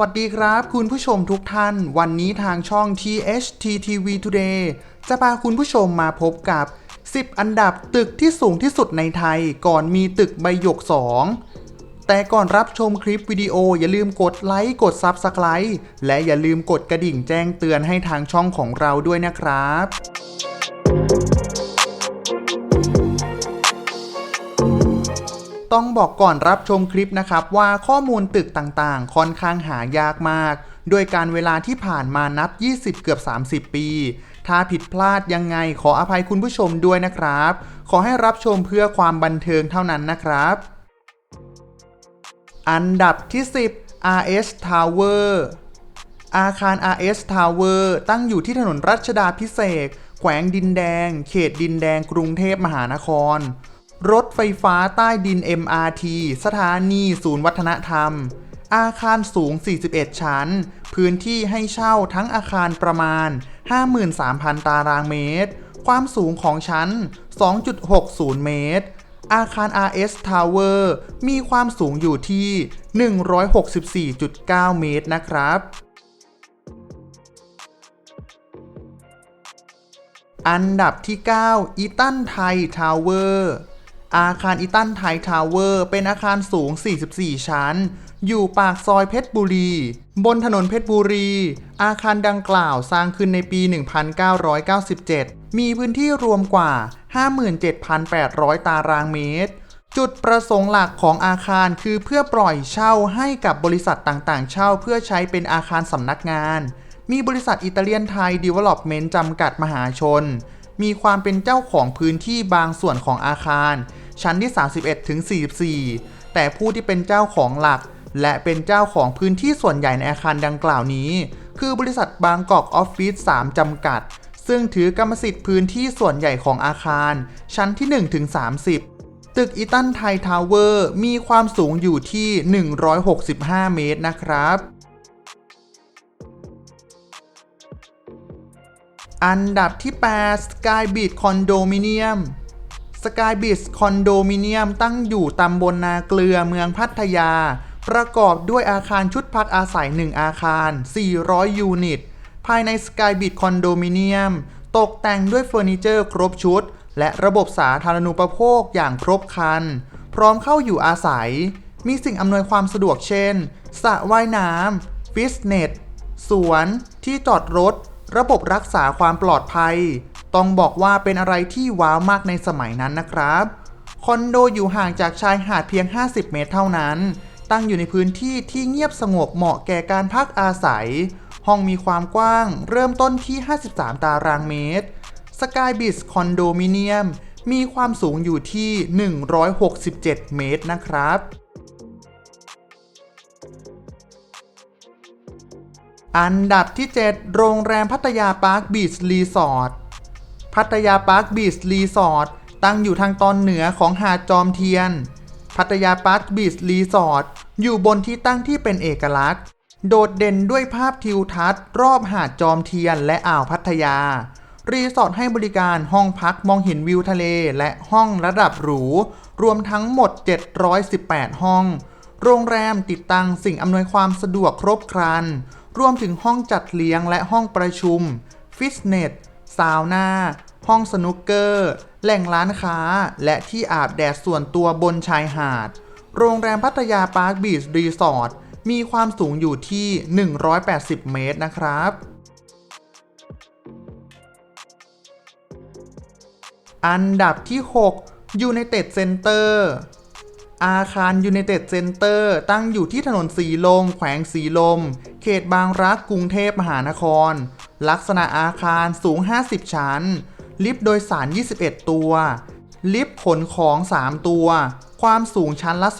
วัสดีครับ คุณผู้ชมทุกท่าน วันนี้ทางช่อง THTTV Today จะพาคุณผู้ชมมาพบกับ 10 อันดับตึกที่สูงที่สุดในไทยก่อนมีตึกใบหยก 2 แต่ก่อนรับชมคลิปวิดีโออย่าลืมกดไลค์กด Subscribe และอย่าลืมกดกระดิ่งแจ้งเตือนให้ทางช่องของเราด้วยนะครับ ต้องบอกก่อนรับชมคลิปนะครับว่าข้อมูลตึกต่างๆ ค่อนข้างหายากมาก โดยการเวลาที่ผ่านมานับ 20 เกือบ 30 ปี ถ้าผิดพลาดยังไงขออภัยคุณผู้ชมด้วยนะครับ ขอให้รับชมเพื่อความบันเทิงเท่านั้นนะครับ อันดับที่ 10 RS Tower อาคาร RS Tower ตั้งอยู่ที่ถนนรัชดาพิเศษ แขวงดินแดง เขตดินแดงกรุงเทพมหานคร รถไฟฟ้าใต้ดิน MRT สถานีศูนย์วัฒนธรรม อาคารสูง 41 ชั้น พื้นที่ให้เช่าทั้งอาคารประมาณ 53,000 ตารางเมตร ความสูงของชั้น 2.60 เมตร อาคาร RS Tower มีความสูงอยู่ที่ 164.9 เมตรนะครับอันดับที่ 9 อีตันไทยทาวเวอร์ อาคารอีตันไทยทาวเวอร์ เป็นอาคารสูง 44 ชั้น อยู่ปากซอยเพชรบุรี บนถนนเพชรบุรี อาคารดังกล่าวสร้างขึ้นในปี 1997 มีพื้นที่รวมกว่า 57,800 ตารางเมตร จุดประสงค์หลักของอาคารคือเพื่อปล่อยเช่าให้กับบริษัทต่างๆ เช่าเพื่อใช้เป็นอาคารสำนักงาน มีบริษัทอิตาเลียนไทยดีเวล็อปเมนต์จำกัดมหาชน มีความเป็นเจ้าของพื้นที่บางส่วนของอาคาร ชั้นที่ 31 ถึง 44 แต่ผู้ที่เป็นเจ้าของหลัก และเป็นเจ้าของพื้นที่ส่วนใหญ่ในอาคารดังกล่าวนี้ คือบริษัทบางกอกออฟฟิศ3จำกัด ซึ่งถือกรรมสิทธิ์พื้นที่ส่วนใหญ่ของอาคาร ชั้นที่1ถึง30 ตึกอีตันไทยทาวเวอร์มีความสูงอยู่ที่ 165 เมตรนะครับอันดับที่ 8 Sky Beach Condominium Sky Beach Condominium ตั้งอยู่ตำบลนาเกลือเมืองพัทยา ประกอบด้วยอาคารชุดพักอาศัย 1 อาคาร 400 ยูนิต ภายใน Sky Beach Condominium ตกแต่งด้วยเฟอร์นิเจอร์ครบชุด และระบบสาธารณูปโภคอย่างครบครัน พร้อมเข้าอยู่อาศัย มีสิ่งอำนวยความสะดวกเช่นสระว่ายน้ำฟิตเนสสวน ที่จอดรถ ระบบรักษาความปลอดภัย ต้องบอกว่าเป็นอะไรที่ว้าวมากในสมัยนั้นนะครับ คอนโดอยู่ห่างจากชายหาดเพียง 50 เมตรเท่านั้น ตั้งอยู่ในพื้นที่ที่เงียบสงบเหมาะแก่การพักอาศัย ห้องมีความกว้าง เริ่มต้นที่ 53 ตารางเมตรสกายบิสคอนโดมิเนียมมีความสูงอยู่ที่ 167 เมตรนะครับ อันดับที่ 7 โรงแรมพัทยาปาร์คบีชรีสอร์ท พัทยาปาร์คบีชรีสอร์ทตั้งอยู่ทางตอนเหนือของหาดจอมเทียน พัทยาปาร์คบีชรีสอร์ทอยู่บนที่ตั้งที่เป็นเอกลักษณ์ โดดเด่นด้วยภาพทิวทัศน์ รอบหาดจอมเทียนและอ่าวพัทยา รีสอร์ทให้บริการห้องพักมองเห็นวิวทะเล และห้องระดับหรู รวมทั้งหมด 718 ห้อง โรงแรมติดตั้งสิ่งอำนวยความสะดวกครบครัน รวมถึงห้องจัดเลี้ยงและห้องประชุม ฟิตเนส ซาวน่า ห้องสนุกเกอร์ แหล่งร้านค้า และที่อาบแดดส่วนตัวบนชายหาด โรงแรมพัทยาปาร์คบีชรีสอร์ทมีความสูงอยู่ที่ 180 เมตรนะครับ อันดับที่ 6 United Center อาคาร United Center ตั้งอยู่ที่ถนนสีลม แขวงสีลม เขตบางรักกรุงเทพมหานคร ลักษณะอาคารสูง 50 ชั้น ลิฟต์โดยสาร 21 ตัว ลิฟต์ขนของ 3 ตัว ความสูงชั้นละ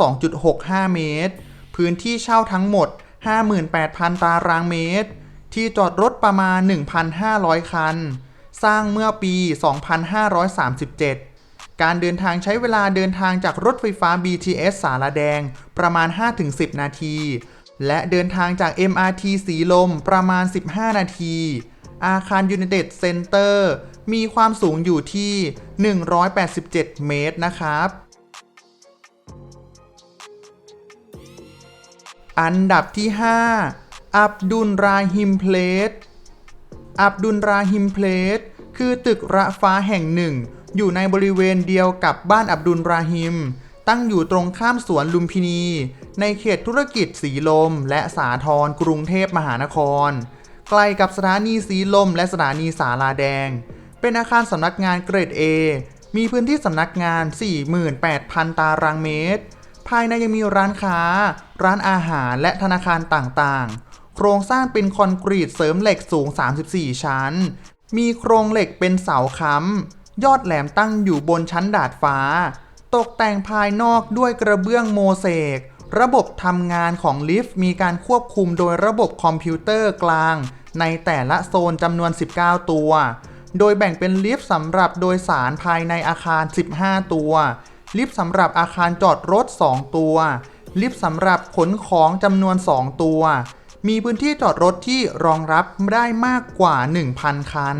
2.65 เมตร พื้นที่เช่าทั้งหมด 58,000 ตารางเมตร ที่จอดรถประมาณ 1,500 คัน สร้างเมื่อปี 2537 การเดินทางใช้เวลาเดินทางจากรถไฟฟ้า BTS สารแดงประมาณ 5-10 นาที และเดินทางจาก MRT สีลมประมาณ 15 นาที อาคาร United Center มีความสูงอยู่ที่ 187 เมตรนะครับ อันดับที่ 5 อับดุลราฮิมเพลสอับดุลราฮิมเพลสคือตึกระฟ้าแห่งหนึ่ง อยู่ในบริเวณเดียวกับบ้านอับดุลราฮิม ตั้งอยู่ตรงข้ามสวนลุมพินี ในเขตธุรกิจสีลม และสาทรกรุงเทพมหานคร ใกล้กับสถานีสีลม และสถานีสาลาแดง เป็นอาคารสำนักงานเกรด A มีพื้นที่สำนักงาน 48,000 ตารางเมตร ภายในยังมีร้านค้า ร้านอาหารและธนาคารต่างๆ โครงสร้างเป็นคอนกรีตเสริมเหล็กสูง 34 ชั้น มีโครงเหล็กเป็นเสาค้ำยอดแหลมตั้งอยู่บนชั้นดาดฟ้า ตกแต่งภายนอกด้วยกระเบื้องโมเสก ระบบทำงานของลิฟต์มีการควบคุมโดยระบบคอมพิวเตอร์กลาง ในแต่ละโซนจำนวน 19 ตัว โดยแบ่งเป็นลิฟต์สำหรับโดยสารภายในอาคาร 15 ตัว ลิฟต์สำหรับอาคารจอดรถ 2 ตัว ลิฟต์สำหรับขนของจำนวน 2 ตัว มีพื้นที่จอดรถที่รองรับได้มากกว่า 1,000 คัน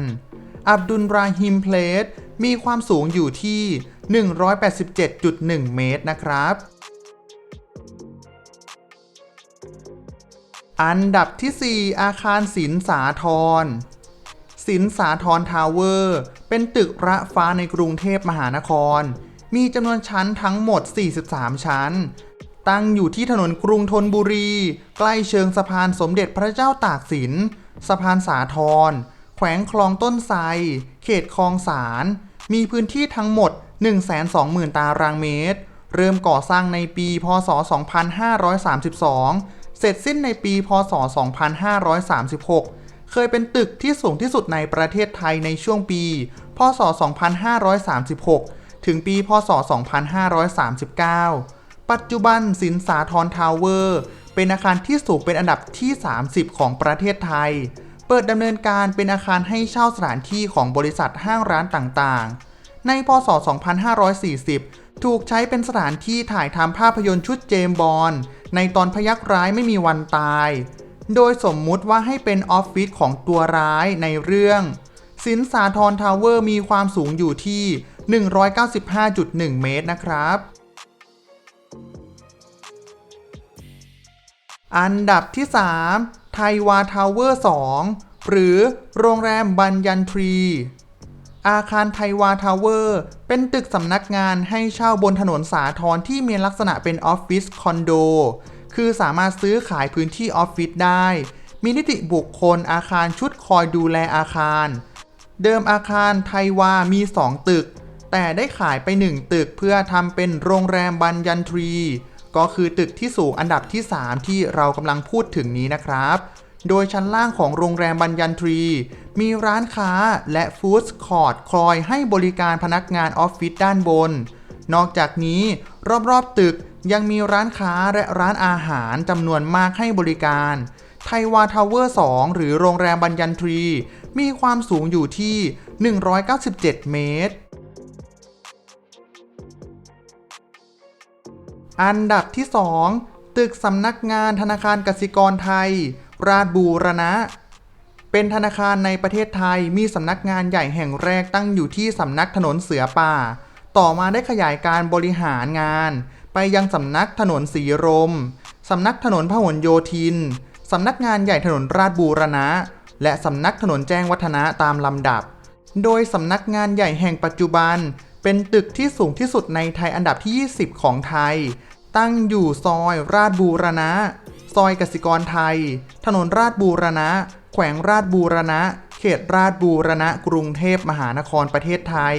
อับดุลราฮิมเพลสมีความสูงอยู่ที่ 187.1 เมตรนะครับ อันดับที่ 4 อาคารศิลสาทรสินสาทรทาวเวอร์ เป็นตึกระฟ้าในกรุงเทพมหานคร มีจำนวนชั้นทั้งหมด 43 ชั้น ตั้งอยู่ที่ถนนกรุงธนบุรี ใกล้เชิงสะพานสมเด็จพระเจ้าตากสิน สะพานสาทรแขวงคลองต้นไทรเขตคลองสาร มีพื้นที่ทั้งหมด 120,000 ตารางเมตร เริ่มก่อสร้างในปี พศ 2532 เสร็จสิ้นในปี พศ 2536 เคยเป็นตึกที่สูงที่สุดในประเทศไทยในช่วงปี พศ 2536 ถึงปี พศ 2539 ปัจจุบันสินสาทรทาวเวอร์ เป็นอาคารที่สูงเป็นอันดับที่ 30 ของประเทศไทย เปิดดำเนินการเป็นอาคารให้เช่าสถานที่ของบริษัทห้างร้านต่างๆ ในพศ 2540 ถูกใช้เป็นสถานที่ถ่ายทำภาพยนตร์ชุดเจมบอลในตอนพยักร้ายไม่มีวันตาย โดยสมมุติว่าให้เป็นออฟฟิศของตัวร้ายในเรื่อง สินสาทรทาวเวอร์มีความสูงอยู่ที่ 195.1 เมตรนะครับอันดับที่ 3 ไทวาทาวเวอร์ 2 หรือโรงแรมบัญญันทรี อาคารไทวาทาวเวอร์ เป็นตึกสำนักงานให้เช่าบนถนนสาทรที่มีลักษณะเป็นออฟฟิศคอนโด คือสามารถซื้อขายพื้นที่ออฟฟิศได้ มีนิติบุคคลอาคารชุดคอยดูแลอาคาร เดิมอาคารไทวามี 2 ตึก แต่ได้ขายไป 1 ตึกเพื่อทำเป็นโรงแรมบัญญันทรี ก็คือตึกที่สูงอันดับที่ 3 ที่เรากำลังพูดถึงนี้นะครับ โดยชั้นล่างของโรงแรมบัญญันทรี มีร้านค้าและฟู้ดคอร์ทคอยให้บริการพนักงานออฟฟิศด้านบน นอกจากนี้รอบๆตึกยังมีร้านค้าและร้านอาหารจำนวนมากให้บริการไทวาทาวเวอร์ 2 หรือโรงแรมบัญญันทรี มีความสูงอยู่ที่ 197 เมตร อันดับที่ 2 ตึกสำนักงานธนาคารกสิกรไทย ราชบูรณะ เป็นธนาคารในประเทศไทยมีสำนักงานใหญ่แห่งแรกตั้งอยู่ที่สำนักถนนเสือป่า ต่อมาได้ขยายการบริหารงาน ไปยังสำนักถนนสีรมสำนักถนนพหลโยธินสำนักงานใหญ่ถนนราชบูรณะ และสำนักถนนแจ้งวัฒนะตามลำดับ โดยสำนักงานใหญ่แห่งปัจจุบัน เป็นตึกที่สูงที่สุดในไทยอันดับที่ 20 ของไทย ตั้งอยู่ซอยราชบูรณะ ซอยกสิกรไทย ถนนราชบูรณะ แขวงราชบูรณะ เขตราชบูรณะ กรุงเทพมหานครประเทศไทย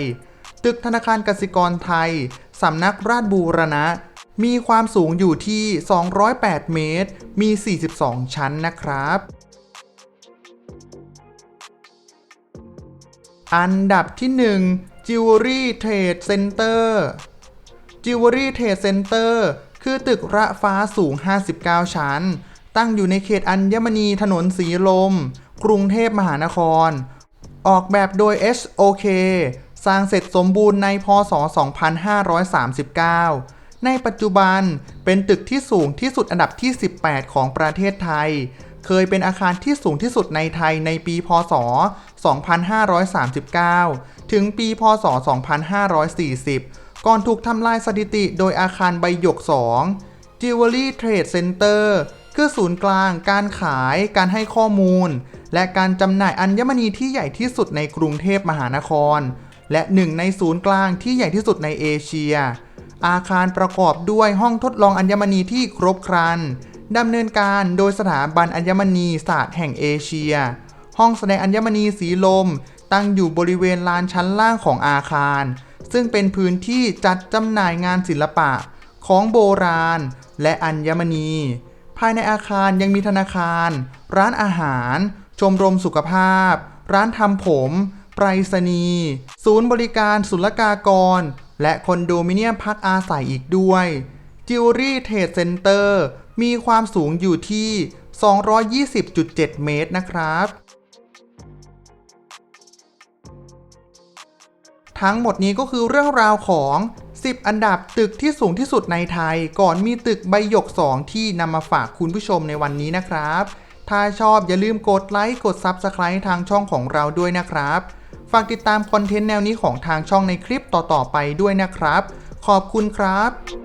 ตึกธนาคารกสิกรไทย สำนักราชบูรณะ มีความสูงอยู่ที่ 208 เมตร มี 42 ชั้นนะครับ อันดับที่ 1 Jewelry Trade Center Jewelry Trade Center คือตึกระฟ้าสูง 59 ชั้น ตั้งอยู่ในเขตอัญมณีถนนสีลม กรุงเทพมหานคร ออกแบบโดย HOK สร้างเสร็จสมบูรณ์ในพศ 2539 ในปัจจุบันเป็นตึกที่สูงที่สุดอันดับที่ 18 ของประเทศไทย เคยเป็นอาคารที่สูงที่สุดในไทยในปีพศ 2539 ถึงปีพศ 2540 ก่อนถูกทำลายสถิติโดยอาคารใบหยก 2 Jewelry Trade Center คือศูนย์กลาง การขาย การให้ข้อมูล และการจำหน่ายอัญมณีที่ใหญ่ที่สุดในกรุงเทพมหานคร และหนึ่งในศูนย์กลางที่ใหญ่ที่สุดในเอเชีย อาคารประกอบด้วยห้องทดลองอัญมณีที่ครบครันดำเนินการโดยสถาบันอัญมณีศาสตร์แห่งเอเชีย ห้องแสดงอัญมณีสีลม ตั้งอยู่บริเวณลานชั้นล่างของอาคาร ซึ่งเป็นพื้นที่จัดจำหน่ายงานศิลปะ ของโบราณ และอัญมณี ภายในอาคารยังมีธนาคาร ร้านอาหาร ชมรมสุขภาพ ร้านทำผม ไปรษณีย์ศูนย์บริการศุลกากร และคอนโดมิเนียมพักอาศัยอีกด้วย จิวเวลรี่เทรดเซ็นเตอร์มีความสูงอยู่ที่ 220.7 เมตรนะครับ ทั้งหมดนี้ก็คือเรื่องราวของ 10 อันดับตึกที่สูงที่สุดในไทย ก่อนมีตึกใบหยก 2 ที่นำมาฝากคุณผู้ชมในวันนี้นะครับ ถ้าชอบอย่าลืมกดไลค์กด Subscribe ทางช่องของเราด้วยนะครับ ฝากติดตามคอนเทนต์แนวนี้ของทางช่องในคลิปต่อๆไปด้วยนะครับ ขอบคุณครับ